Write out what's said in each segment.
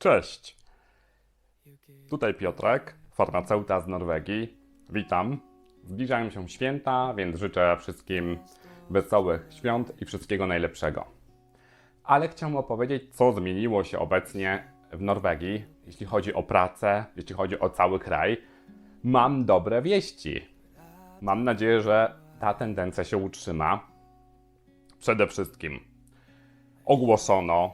Cześć. Tutaj Piotrek, farmaceuta z Norwegii. Witam. Zbliżają się święta, więc życzę wszystkim wesołych świąt i wszystkiego najlepszego. Ale chciałem opowiedzieć, co zmieniło się obecnie w Norwegii, jeśli chodzi o pracę, jeśli chodzi o cały kraj. Mam dobre wieści. Mam nadzieję, że ta tendencja się utrzyma. Przede wszystkim ogłoszono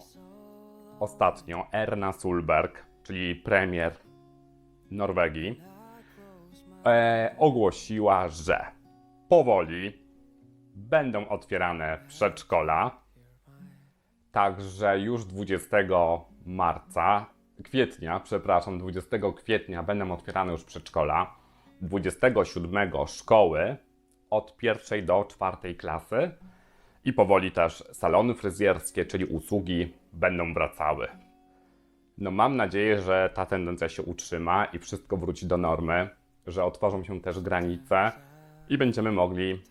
ostatnio Erna Solberg, czyli premier Norwegii, e, ogłosiła, że powoli będą otwierane przedszkola. Także już 20 marca, kwietnia, przepraszam, 20 kwietnia będą otwierane już przedszkola. 27 szkoły od pierwszej do czwartej klasy. I powoli też salony fryzjerskie, czyli usługi, będą wracały. No mam nadzieję, że ta tendencja się utrzyma i wszystko wróci do normy, że otworzą się też granice i będziemy mogli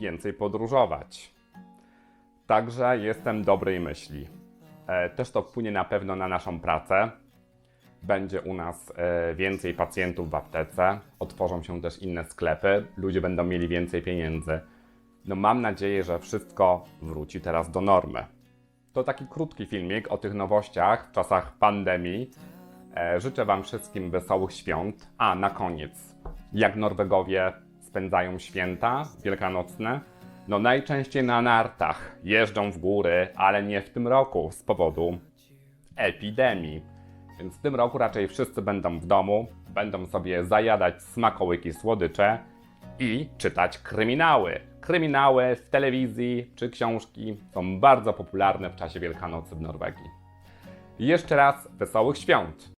więcej podróżować. Także jestem dobrej myśli. E, też to wpłynie na pewno na naszą pracę. Będzie u nas e, więcej pacjentów w aptece, otworzą się też inne sklepy, ludzie będą mieli więcej pieniędzy. No mam nadzieję, że wszystko wróci teraz do normy. To taki krótki filmik o tych nowościach w czasach pandemii. E, życzę Wam wszystkim wesołych świąt. A na koniec, jak Norwegowie spędzają święta wielkanocne? No najczęściej na nartach, jeżdżą w góry, ale nie w tym roku z powodu epidemii. Więc w tym roku raczej wszyscy będą w domu, będą sobie zajadać smakołyki słodycze i czytać kryminały. Kryminały w telewizji czy książki są bardzo popularne w czasie Wielkanocy w Norwegii. Jeszcze raz wesołych świąt!